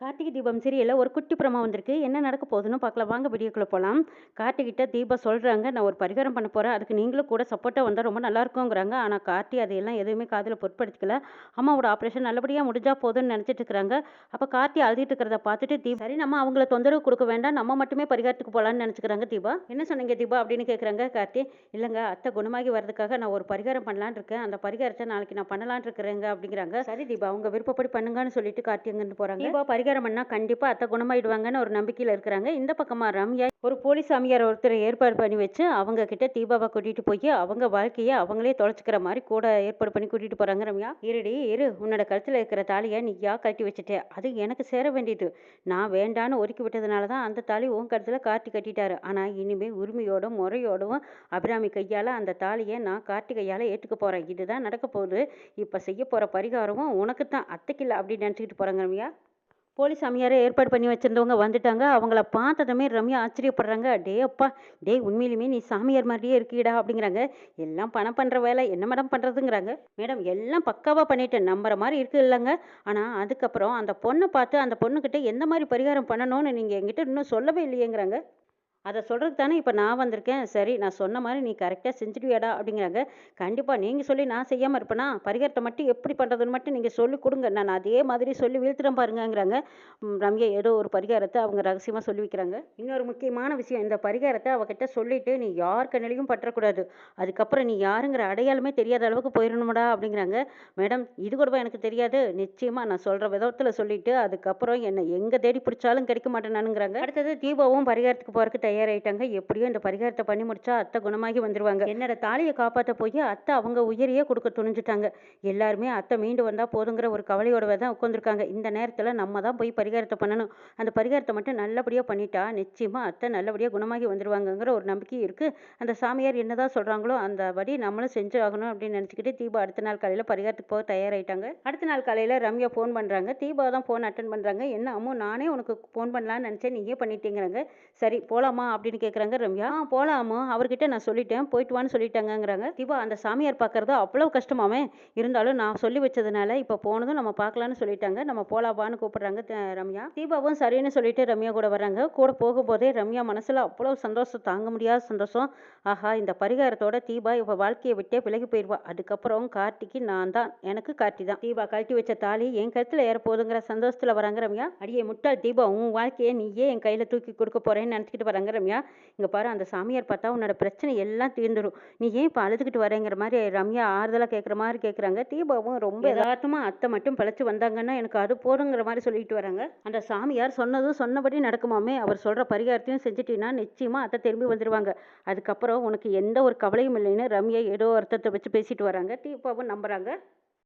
கார்த்திகை தீபம் சீரியலில் ஒரு குட்டி பிரமா வந்திருக்கு. என்ன நடக்க போகுதுன்னு பார்க்கலாம். வாங்க வீடியோக்குள்ளே போகலாம் கார்த்திகிட்ட தீபா சொல்கிறாங்க நான் ஒரு பரிகாரம் பண்ண போகிறேன் அதுக்கு நீங்களும் கூட சப்போர்ட்டாக வந்தால் ரொம்ப நல்லாயிருக்குங்கிறாங்க ஆனால் கார்த்தி அதையெல்லாம் எதுவுமே காதில் பொருட்படுத்திக்கல. அம்மாவோட ஆப்ரேஷன் நல்லபடியாக முடிஞ்சால் போதும்னு நினச்சிட்டு இருக்கிறாங்க அப்போ கார்த்தி அழுதிட்டு இருக்கிறத பார்த்துட்டு தீபா சரி நம்ம அவங்கள தொந்தரவு கொடுக்க வேண்டாம். நம்ம மட்டுமே பரிகாரத்துக்கு போகலான்னு நினச்சிக்கிறாங்க தீபா. என்ன சொன்னீங்க தீபா? அப்படின்னு கேட்குறாங்க கார்த்தி. இல்லைங்க அத்தை குணமாகி வர்றதுக்காக நான் ஒரு பரிகாரம் பண்ணலான்னு இருக்கேன். அந்த பரிகாரத்தை நாளைக்கு நான் பண்ணலான் இருக்கிறேங்க. அப்படிங்கிறாங்க. சரி தீபா அவங்க விருப்பப்படி பண்ணுங்கன்னு சொல்லிட்டு கார்த்தி அங்கேருந்து போகிறாங்க தீபா பரிகாரம் பண்ணால் கண்டிப்பாக அத்தை குணமாயிடுவாங்கன்னு ஒரு நம்பிக்கையில் இருக்கிறாங்க. இந்த பக்கமாக ரம்யா ஒரு போலீஸ் சாமியார் ஒருத்தரை ஏற்பாடு பண்ணி வச்சு அவங்க கிட்ட தீபாவை கூட்டிகிட்டு போய் அவங்க வாழ்க்கையை அவங்களே தொலைச்சிக்கிற மாதிரி கூட ஏற்பாடு பண்ணி கூட்டிகிட்டு போகிறாங்க ரம்யா. இருடி இரு உன்னோட கழுத்தில் இருக்கிற தாலியை நீ யா கட்டி வச்சுட்டே. அது எனக்கு சேர வேண்டியது. நான் வேண்டான்னு ஒதுக்கி விட்டதுனால தான் அந்த தாலி உன் கழுத்தில் கார்த்தி கட்டிட்டாரு. ஆனால் இனிமேல் உரிமையோடும் முறையோடும் அபிராமி கையால் அந்த தாலியை நான் கார்த்தி கையால் ஏற்றுக்க போகிறேன் இதுதான் நடக்க போகுது. இப்போ செய்ய போகிற பரிகாரமும் உனக்கு தான் அத்தைக்கில்லை அப்படின்னு நினச்சிக்கிட்டு போகிறாங்க ரம்யா. போலீஸ் சாமியாரை ஏற்பாடு பண்ணி வச்சிருந்தவங்க வந்துட்டாங்க. அவங்கள பார்த்ததுமே ரம்யா ஆச்சரியப்படுறாங்க. டே அப்பா டே உண்மையிலுமே நீ சாமியார் மாதிரியே இருக்கீடா அப்படிங்கிறாங்க. எல்லாம் பணம் பண்ணுற வேலை என்ன மேடம் பண்ணுறதுங்கிறாங்க மேடம் எல்லாம் பக்காவாக பண்ணிட்டேன். நம்புற மாதிரி இருக்கு இல்லைங்க. ஆனால் அதுக்கப்புறம் அந்த பொண்ணை பார்த்து அந்த பொண்ணுக்கிட்ட எந்த மாதிரி பரிகாரம் பண்ணணும்னு நீங்கள் என்கிட்ட இன்னும் சொல்லவே இல்லையேங்கிறாங்க. அதை சொல்கிறதுக்கு தானே இப்போ நான் வந்திருக்கேன். சரி நான் சொன்ன மாதிரி நீ கரெக்டாக செஞ்சுடுவியாடா அப்படிங்கிறாங்க. கண்டிப்பாக நீங்கள் சொல்லி நான் செய்யாமல் இருப்பேனா? பரிகாரத்தை மட்டும் எப்படி பண்ணுறதுன்னு மட்டும் நீங்கள் சொல்லி கொடுங்க. நான் அதே மாதிரி சொல்லி வீழ்த்துறேன் பாருங்கங்கிறாங்க. ரம்யா ஏதோ ஒரு பரிகாரத்தை அவங்க ரகசியமாக சொல்லி வைக்கிறாங்க. இன்னொரு முக்கியமான விஷயம் இந்த பரிகாரத்தை அவகிட்ட சொல்லிட்டு நீ யார் கண்ணிலையும் பற்றக்கூடாது. அதுக்கப்புறம் நீ யாருங்கிற அடையாளமே தெரியாத அளவுக்கு போயிடணுமாடா அப்படிங்கிறாங்க. மேடம் இது கூடவா எனக்கு தெரியாது. நிச்சயமாக நான் சொல்கிற விதத்தில் சொல்லிவிட்டு அதுக்கப்புறம் என்னை எங்கே தேடி பிடிச்சாலும் கிடைக்க மாட்டேனானுங்கிறாங்க அடுத்தது தீபாவும் பரிகாரத்துக்கு போகிறதுக்கு தயாராயிட்டாங்க. எப்படியோ இந்த பரிகாரத்தை பண்ணி முடிச்சா அத்தை குணமாகி வந்துருவாங்க. என்னோட தாலியை காப்பாற்ற போய் அத்தை அவங்க உயிரையே கொடுக்க துணிஞ்சிட்டாங்க. எல்லாருமே அத்தை மீண்டு வந்தால் போதுங்கிற ஒரு கவலையோடவே தான் உட்காந்துருக்காங்க இந்த நேரத்தில் நம்ம தான் போய் பரிகாரத்தை பண்ணணும். அந்த பரிகாரத்தை மட்டும் நல்லபடியாக பண்ணிட்டா நிச்சயமாக அத்தை நல்லபடியாக குணமாகி வந்துருவாங்கங்கிற ஒரு நம்பிக்கை இருக்குது அந்த சாமியார் என்னதான் சொல்கிறாங்களோ அந்த படி நம்மளும் செஞ்சு ஆகணும் அப்படின்னு நினச்சிக்கிட்டு தீபா அடுத்த நாள் காலையில் பரிகாரத்துக்கு போக தயாராகிட்டாங்க அடுத்த நாள் காலையில் ரம்யா ஃபோன் பண்ணுறாங்க தீபா தான் ஃபோன் அட்டன் பண்ணுறாங்க என்ன அம்மோ நானே உனக்கு ஃபோன் பண்ணலான்னு நினச்சேன். நீயே பண்ணிட்டீங்கிறாங்க. சரி போகலாமா அப்படின்னு கேட்குறாங்க ரம்யா. ஆ போகலாமா அவர்கிட்ட நான் சொல்லிட்டேன். போயிட்டு வான்னு சொல்லிட்டாங்கங்கிறாங்க. தீபா அந்த சாமியார் பார்க்கறது அவ்வளோ கஷ்டமாவே இருந்தாலும் நான் சொல்லி வச்சதுனால இப்போ போனதும் நம்ம பார்க்கலான்னு சொல்லிட்டாங்க. நம்ம போலாவான்னு கூப்பிடுறாங்க ரம்யா. தீபாவும் சரின்னு சொல்லிட்டு ரம்யா கூட வராங்க. கூட போகும்போதே ரம்யா மனசில் அவ்வளோ சந்தோஷம் தாங்க முடியாத சந்தோஷம். ஆஹா இந்த பரிகாரத்தோட தீபா இப்போ வாழ்க்கையை விட்டே விலகி போயிடுவா அதுக்கப்புறம் கார்த்திக்கு நான் தான். எனக்கு கார்த்தி தான். தீபா கழட்டி வச்ச தாலி என் கழுத்தில் ஏற போகுதுங்கிற சந்தோஷத்தில் வராங்க ரம்யா. அடியே முட்டாள் தீபா உன் வாழ்க்கையை நீயே என் கையில் தூக்கி கொடுக்க போறேன்னு நினச்சிக்கிட்டு வராங்க. ரம்யா. இங்கே பாரு அந்த சாமியார் பார்த்தா உன்னோட பிரச்சனை எல்லாம் தீர்ந்துடும் நீ ஏன் இப்போ அழுதுகிட்டு வரேங்கிற மாதிரி ரம்யா ஆறுதலாக கேட்குற மாதிரி கேட்குறாங்க தீபாவும் ரொம்ப யதார்த்தமாக அத்தை மட்டும் பிழைச்சி வந்தாங்கன்னா எனக்கு அது போதுங்கிற மாதிரி சொல்லிட்டு வராங்க. அந்த சாமியார் சொன்னதும் சொன்னபடி நடக்குமாமே. அவர் சொல்கிற பரிகாரத்தையும் செஞ்சுட்டீங்கன்னா நிச்சயமாக அத்தை திரும்பி வந்துடுவாங்க அதுக்கப்புறம் உனக்கு எந்த ஒரு கவலையும் இல்லைன்னு ரம்யா ஏதோ அர்த்தத்தை வச்சு பேசிட்டு வராங்க. தீபாவும் நம்புகிறாங்க